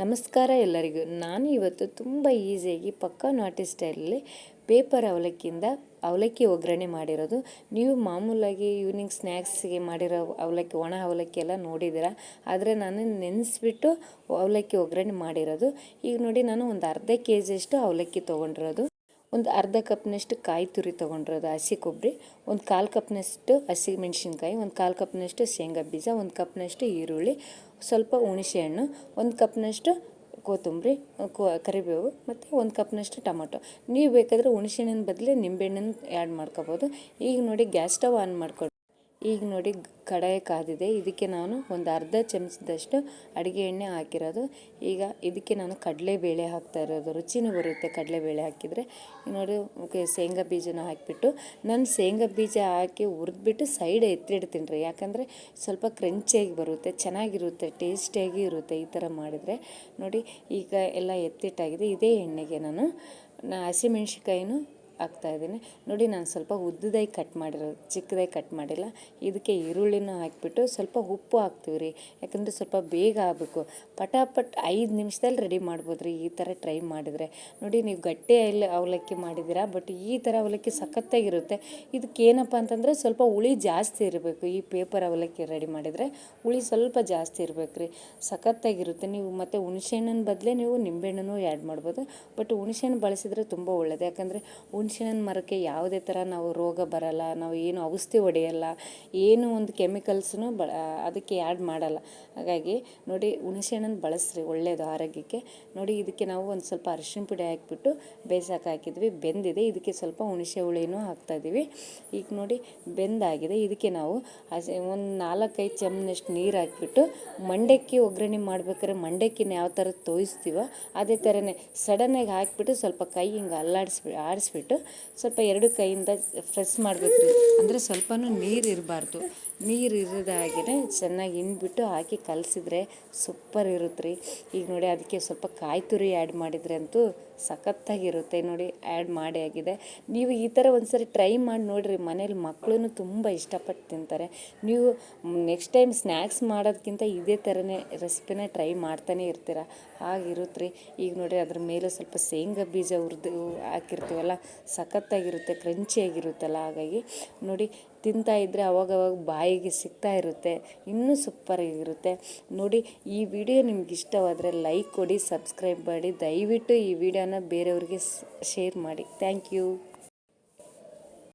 ನಮಸ್ಕಾರ ಎಲ್ಲರಿಗೂ. ನಾನು ಇವತ್ತು ತುಂಬ ಈಸಿಯಾಗಿ ಪಕ್ಕಾ ನಾಟಿ ಸ್ಟೈಲಲ್ಲಿ ಪೇಪರ್ ಅವಲಕ್ಕಿಯಿಂದ ಅವಲಕ್ಕಿ ಒಗ್ಗರಣೆ ಮಾಡಿರೋದು. ನೀವು ಮಾಮೂಲಾಗಿ ಈವ್ನಿಂಗ್ ಸ್ನ್ಯಾಕ್ಸ್ಗೆ ಮಾಡಿರೋ ಅವಲಕ್ಕಿ, ಒಣ ಅವಲಕ್ಕಿ ಎಲ್ಲ ನೋಡಿದ್ದೀರ? ಆದರೆ ನಾನು ನೆನೆಸ್ಬಿಟ್ಟು ಅವಲಕ್ಕಿ ಒಗ್ಗರಣೆ ಮಾಡಿರೋದು. ಈಗ ನೋಡಿ, ನಾನು ಒಂದು ಅರ್ಧ ಕೆ ಜಿಯಷ್ಟು ಅವಲಕ್ಕಿ ತೊಗೊಂಡಿರೋದು. ಒಂದು ಅರ್ಧ ಕಪ್ನಷ್ಟು ಕಾಯಿ ತುರಿ ತೊಗೊಂಡಿರೋದು ಹಸಿ ಕೊಬ್ಬರಿ, ಒಂದು ಕಾಲು ಕಪ್ನಷ್ಟು ಹಸಿ ಮೆಣಸಿನ್ಕಾಯಿ, ಒಂದು ಕಾಲು ಕಪ್ನಷ್ಟು ಶೇಂಗಾ ಬೀಜ, ಒಂದು ಕಪ್ನಷ್ಟು ಈರುಳ್ಳಿ, ಸ್ವಲ್ಪ ಹುಣಸೆ ಹಣ್ಣು ಒಂದು ಕಪ್ನಷ್ಟು ಕೊತ್ತಂಬರಿ ಕರಿಬೇವು ಮತ್ತು ಒಂದು ಕಪ್ನಷ್ಟು ಟೊಮೊಟೊ. ನೀವು ಬೇಕಾದರೆ ಹುಣಸೆಹಣ್ಣಿನ ಬದಲು ನಿಂಬೆಹಣ್ಣನ್ನು ಆ್ಯಡ್ ಮಾಡ್ಕೋಬೋದು. ಈಗ ನೋಡಿ ಗ್ಯಾಸ್ ಸ್ಟವ್ ಆನ್ ಮಾಡ್ಕೊಂಡು ಈಗ ನೋಡಿ ಕಡಾಯಿ ಕಾದಿದೆ. ಇದಕ್ಕೆ ನಾನು ಒಂದು ಅರ್ಧ ಚಮಚದಷ್ಟು ಅಡುಗೆ ಎಣ್ಣೆ ಹಾಕಿರೋದು. ಈಗ ಇದಕ್ಕೆ ನಾನು ಕಡಲೆಬೇಳೆ ಹಾಕ್ತಾ ಇರೋದು. ರುಚಿನೂ ಬರುತ್ತೆ ಕಡಲೆಬೇಳೆ ಹಾಕಿದರೆ. ನೋಡಿ ಶೇಂಗಾ ಬೀಜನ ಹಾಕಿಬಿಟ್ಟು ನಾನು ಶೇಂಗಾ ಬೀಜ ಹಾಕಿ ಹುರಿದ್ಬಿಟ್ಟು ಸೈಡ್ ಎತ್ತಿಡ್ತೀನಿ ರೀ. ಯಾಕಂದರೆ ಸ್ವಲ್ಪ ಕ್ರಂಚಿಯಾಗಿ ಬರುತ್ತೆ, ಚೆನ್ನಾಗಿರುತ್ತೆ, ಟೇಸ್ಟಿಯಾಗಿ ಇರುತ್ತೆ ಈ ಥರ ಮಾಡಿದರೆ. ನೋಡಿ ಈಗ ಎಲ್ಲ ಎತ್ತಿಟ್ಟಾಗಿದೆ. ಇದೇ ಎಣ್ಣೆಗೆ ನಾನು ಹಸಿಮೆಣ್ಸಿಕಾಯಿನೂ ಹಾಕ್ತಾಯಿದ್ದೀನಿ ನೋಡಿ, ನಾನು ಸ್ವಲ್ಪ ಉದ್ದದಾಗಿ ಕಟ್ ಮಾಡಿರೋದು ಚಿಕ್ಕದಾಗಿ ಕಟ್ ಮಾಡಿಲ್ಲ. ಇದಕ್ಕೆ ಈರುಳ್ಳಿನೂ ಹಾಕಿಬಿಟ್ಟು ಸ್ವಲ್ಪ ಉಪ್ಪು ಹಾಕ್ತೀವಿ ರೀ. ಯಾಕಂದರೆ ಸ್ವಲ್ಪ ಬೇಗ ಆಗಬೇಕು. ಪಟಾಪಟ್ ಐದು ನಿಮಿಷದಲ್ಲಿ ರೆಡಿ ಮಾಡ್ಬೋದು ರೀ. ಈ ಥರ ಟ್ರೈ ಮಾಡಿದರೆ. ನೋಡಿ, ನೀವು ಗಟ್ಟಿ ಅವಲಕ್ಕಿ ಮಾಡಿದ್ದೀರಾ? ಬಟ್ ಈ ಥರ ಅವಲಕ್ಕಿ ಸಖತ್ತಾಗಿರುತ್ತೆ ಇದಕ್ಕೆ ಏನಪ್ಪ ಅಂತಂದರೆ ಸ್ವಲ್ಪ ಹುಳಿ ಜಾಸ್ತಿ ಇರಬೇಕು. ಈ ಪೇಪರ್ ಅವಲಕ್ಕಿ ರೆಡಿ ಮಾಡಿದರೆ ಹುಳಿ ಸ್ವಲ್ಪ ಜಾಸ್ತಿ ಇರಬೇಕು ರೀ. ಸಖತ್ತಾಗಿರುತ್ತೆ ನೀವು ಮತ್ತು ಹುಣಸೆಹಣ್ಣಿನ ಬದಲೇ ನೀವು ನಿಂಬೆಹಣ್ಣು ಆ್ಯಡ್ ಮಾಡ್ಬೋದು. ಬಟ್ ಹುಣಸೆಹಣ್ಣು ಬಳಸಿದರೆ ತುಂಬ ಒಳ್ಳೆಯದು ಯಾಕಂದರೆ ಹುಣ್ಸೆಹಣ್ಣು ಮರಕ್ಕೆ ಯಾವುದೇ ಥರ ನಾವು ರೋಗ ಬರಲ್ಲ, ನಾವು ಏನು ಔಷಧಿ ಹೊಡೆಯಲ್ಲ, ಏನು ಒಂದು ಕೆಮಿಕಲ್ಸ್ನು ಬ ಅದಕ್ಕೆ ಆ್ಯಡ್ ಮಾಡಲ್ಲ. ಹಾಗಾಗಿ ನೋಡಿ ಹುಣಸೆಹಣ್ಣನ್ನು ಬಳಸ್ರಿ ಒಳ್ಳೆಯದು ಆರೋಗ್ಯಕ್ಕೆ. ನೋಡಿ ಇದಕ್ಕೆ ನಾವು ಒಂದು ಸ್ವಲ್ಪ ಅರಿಶಿನ ಪುಡಿ ಹಾಕಿಬಿಟ್ಟು ಬೇಯಿಸೋಕೆ ಹಾಕಿದ್ವಿ, ಬೆಂದಿದೆ. ಇದಕ್ಕೆ ಸ್ವಲ್ಪ ಹುಣಸೆ ಹುಳಿನೂ ಹಾಕ್ತಾಯಿದ್ದೀವಿ ಈಗ ನೋಡಿ ಬೆಂದಾಗಿದೆ. ಇದಕ್ಕೆ ನಾವು ಹಸಿ ಒಂದು ನಾಲ್ಕೈದು ಚಮಚನಷ್ಟು ನೀರು ಹಾಕಿಬಿಟ್ಟು ಮಂಡಕ್ಕಿ ಒಗ್ಗರಣೆ ಮಾಡ್ಬೇಕಾದ್ರೆ ಮಂಡಕ್ಕಿನ ಯಾವ ಥರ ತೋಯಿಸ್ತೀವೋ ಅದೇ ಥರನೇ ಸಡನ್ನಾಗಿ ಹಾಕಿಬಿಟ್ಟು ಸ್ವಲ್ಪ ಕೈ ಹಿಂಗೆ ಅಲ್ಲಾಡಿಸ್ಬಿ, ಆಡಿಸ್ಬಿಟ್ಟು ಸ್ವಲ್ಪ ಎರಡು ಕೈಯಿಂದ ಫ್ರೆಸ್ ಮಾಡಬೇಕು ಅಂದರೆ ಸ್ವಲ್ಪನೂ ನೀರು ಇರಬಾರ್ದು. ನೀರು ಇರೋದಾಗಿನೇ ಚೆನ್ನಾಗಿ ಇನ್ಬಿಟ್ಟು ಹಾಕಿ ಕಲಸಿದ್ರೆ ಸೂಪರ್ ಇರುತ್ತೆ ರೀ ಈಗ ನೋಡಿ ಅದಕ್ಕೆ ಸ್ವಲ್ಪ ಕಾಯಿ ತುರಿ ಆ್ಯಡ್ ಮಾಡಿದರೆ ಅಂತೂ ಸಖತ್ತಾಗಿರುತ್ತೆ. ನೋಡಿ ಆ್ಯಡ್ ಮಾಡಿ ಆಗಿದೆ. ನೀವು ಈ ಥರ ಒಂದು ಸರಿ ಟ್ರೈ ಮಾಡಿ ನೋಡಿರಿ. ಮನೇಲಿ ಮಕ್ಕಳು ತುಂಬ ಇಷ್ಟಪಟ್ಟು ತಿಂತಾರೆ. ನೀವು ನೆಕ್ಸ್ಟ್ ಟೈಮ್ ಸ್ನ್ಯಾಕ್ಸ್ ಮಾಡೋದಕ್ಕಿಂತ ಇದೇ ಥರನೇ ರೆಸಿಪಿನ ಟ್ರೈ ಮಾಡ್ತಾನೆ ಇರ್ತೀರ. ಹಾಗಿರುತ್ತೆ ರೀ ಈಗ ನೋಡಿ ಅದ್ರ ಮೇಲೆ ಸ್ವಲ್ಪ ಶೇಂಗಾ ಬೀಜ ಹುರಿದು ಹಾಕಿರ್ತೀವಲ್ಲ, ಸಖತ್ತಾಗಿರುತ್ತೆ, ಕ್ರಂಚಿಯಾಗಿರುತ್ತಲ್ಲ, ಹಾಗಾಗಿ ನೋಡಿ, ತಿಂತಾ ಇದ್ದರೆ ಅವಾಗವಾಗ ಬಾಯಿಗೆ ಸಿಗ್ತಾ ಇರುತ್ತೆ, ಇನ್ನೂ ಸೂಪರಾಗಿರುತ್ತೆ. ನೋಡಿ, ಈ ವಿಡಿಯೋ ನಿಮ್ಗೆ ಇಷ್ಟವಾದರೆ ಲೈಕ್ ಕೊಡಿ, ಸಬ್ಸ್ಕ್ರೈಬ್ ಮಾಡಿ, ದಯವಿಟ್ಟು ಈ ವಿಡಿಯೋನ ಬೇರೆಯವ್ರಿಗೆ ಶೇರ್ ಮಾಡಿ. Thank you.